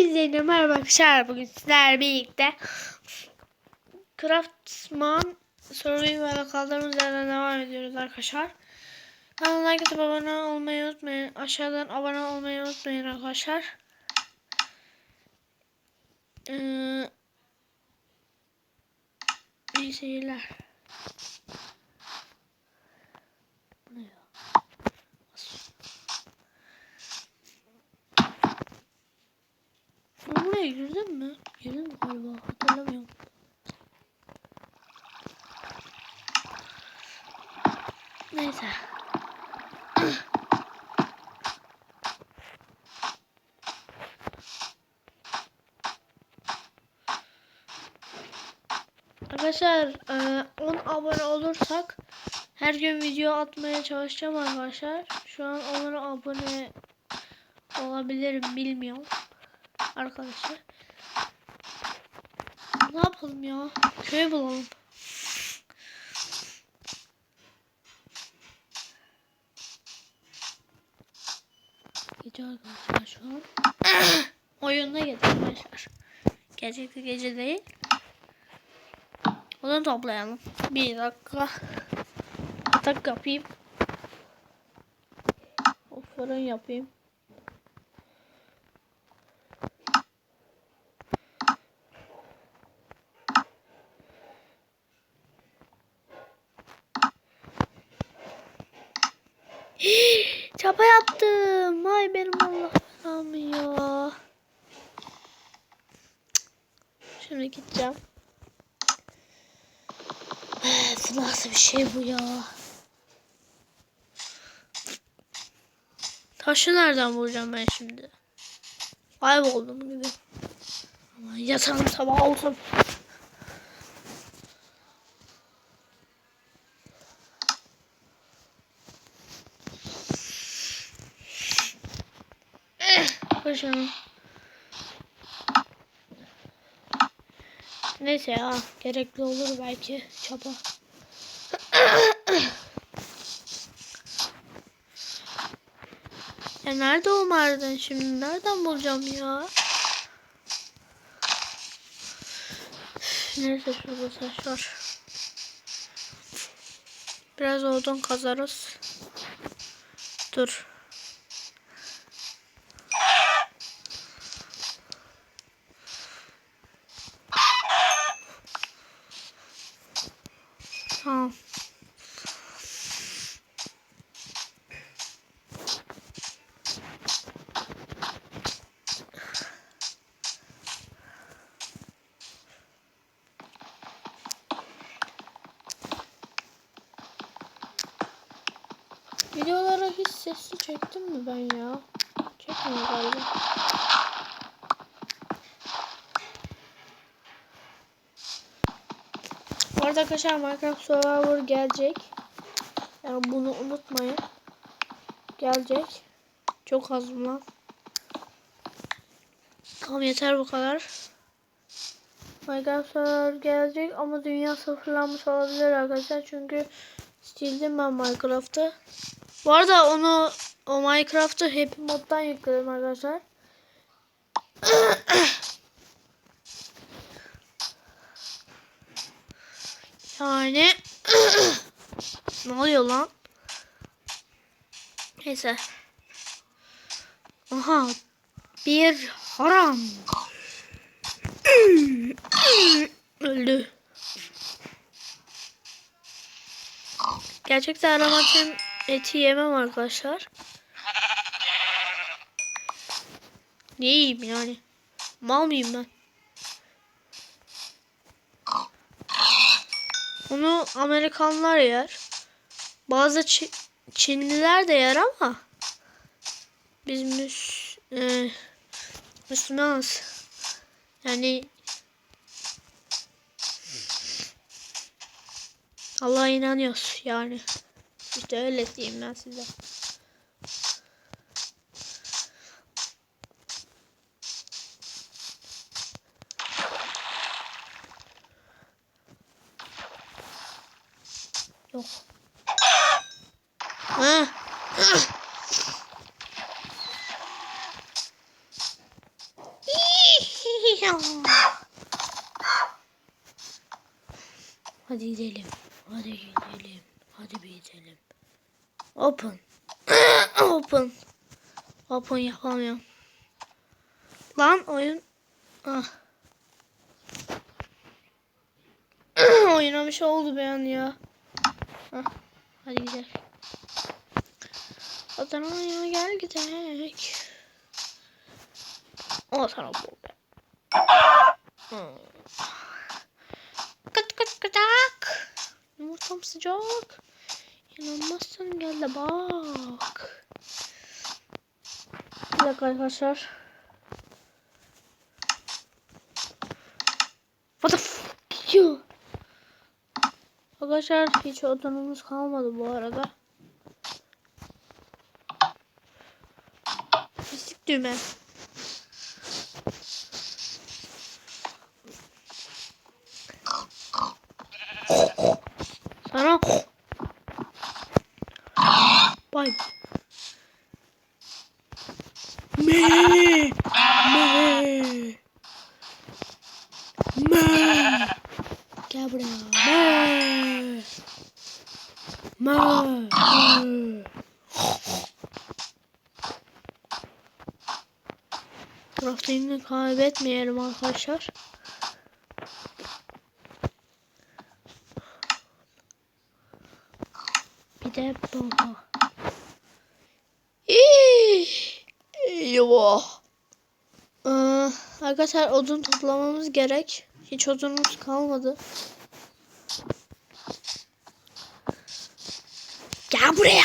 izleyenler merhaba arkadaşlar. Bugün sizlerle birlikte Craftsman Survival'a kaldığımız yerden devam ediyoruz arkadaşlar. Like atıp abone olmayı unutmayın. Aşağıdan abone olmayı unutmayın arkadaşlar. Ee, iyi seyirler. Bu ne ya? Ben buraya girdim mi? Girdim galiba. Hatırlamıyorum. Neyse. Arkadaşlar e, 10 abone olursak her gün video atmaya çalışacağım arkadaşlar. Şu an onlara abone olabilirim bilmiyorum arkadaşlar. Ne yapalım ya? Köy bulalım. Gece arkadaşlar şu an. Oyunda gece arkadaşlar. Gerçekte gece değil. Onu toplayalım. Bir dakika. Atak yapayım. O fırın yapayım. Çapa yaptım. Ay benim Allah belamı ya. Şimdi gideceğim. Evet, nasıl bir şey bu ya? Taşı nereden bulacağım ben şimdi? Kayboldum gibi. Yatağım sabah olsun. Koşalım. Neyse ya gerekli olur belki çaba. ya nerede o maden şimdi? Nereden bulacağım ya? Nerede şurada taş var? Biraz odun kazarız. Dur. Tamam. Videolara hiç sesli çektim mi ben ya? Çekmiyor galiba. Arada arkadaşlar Minecraft Survivor gelecek. Yani bunu unutmayın. Gelecek. Çok az bunlar. Tamam yeter bu kadar. Minecraft Survivor gelecek ama dünya sıfırlanmış olabilir arkadaşlar. Çünkü sildim ben Minecraft'ı. Bu arada onu o Minecraft'ı Happy Mod'dan yükledim arkadaşlar. Yani ne oluyor lan? Neyse. Aha bir haram. Öldü. Gerçekten aramatın eti yemem arkadaşlar. Ne yiyeyim yani? Mal mıyım ben? Onu Amerikanlar yer. Bazı Çi- Çinliler de yer ama biz müs e, Müslümanız. Yani Allah'a inanıyoruz yani. İşte öyle diyeyim ben size. Ya. Hadi gidelim. Hadi gidelim. Hadi bir gidelim. Open. Open. Open yapamıyorum. Lan oyun. Ah. Oyuna bir şey oldu an ya. Hah. Hadi gidelim. Adana'ya gel gidelim. O sana bu be. Kıt kıt kıtak. Yumurtam sıcak. İnanmazsan gel de bak. Bir dakika arkadaşlar. What the f you? Arkadaşlar hiç odunumuz kalmadı bu arada. Pislik düğme. Sana Bay. Me. Me. Me. Gel buraya. Me. Me. Crafting'i kaybetmeyelim arkadaşlar. Bir de baba. Eyvah. Ee, arkadaşlar odun toplamamız gerek. Hiç odunumuz kalmadı. Gel buraya.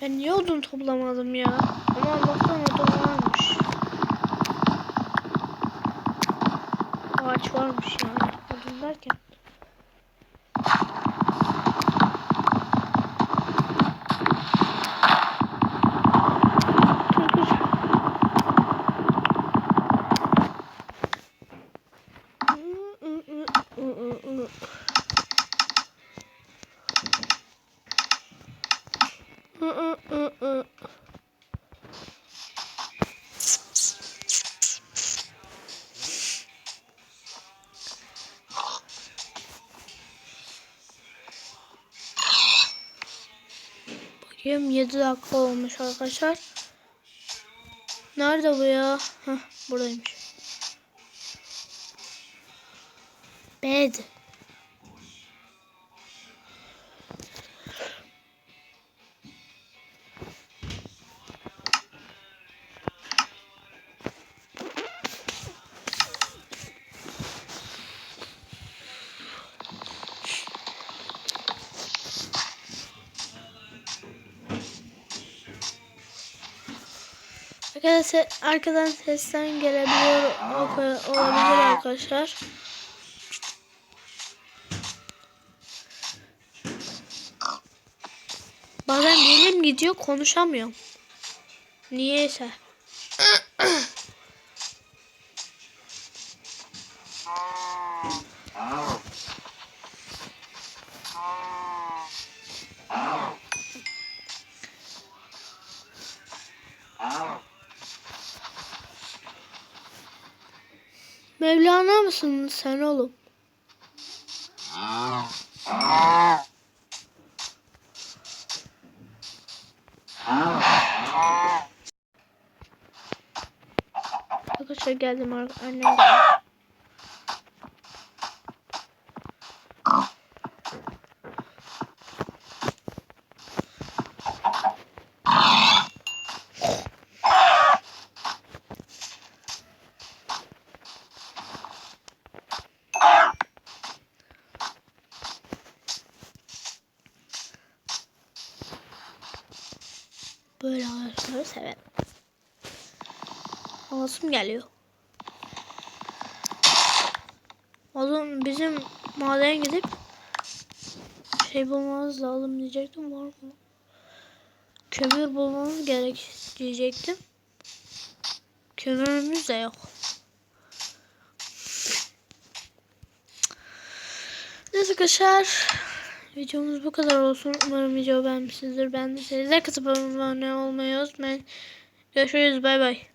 Ben niye odun toplamadım ya? Ama Allah'tan odun varmış. Ağaç varmış yani. Odun derken. Bakayım 7 dakika olmuş arkadaşlar. Nerede bu ya? Heh, buradaymış. Bed. Arkadaşlar arkadan sesten gelebiliyor olabilir arkadaşlar. Bazen dilim gidiyor konuşamıyorum. Niyeyse. Mevlana mısın sen oğlum? Arkadaşlar geldim annem geldi. Böyle ağaçları severim. Ağzım geliyor. Oğlum bizim madene gidip şey bulmamız lazım diyecektim var mı? Kömür bulmamız gerek diyecektim. Kömürümüz de yok. Evet arkadaşlar. Videomuz bu kadar olsun. Umarım video beğenmişsinizdir. Beğendiyseniz atıp abone olmayı unutmayın. Görüşürüz. Bay bay.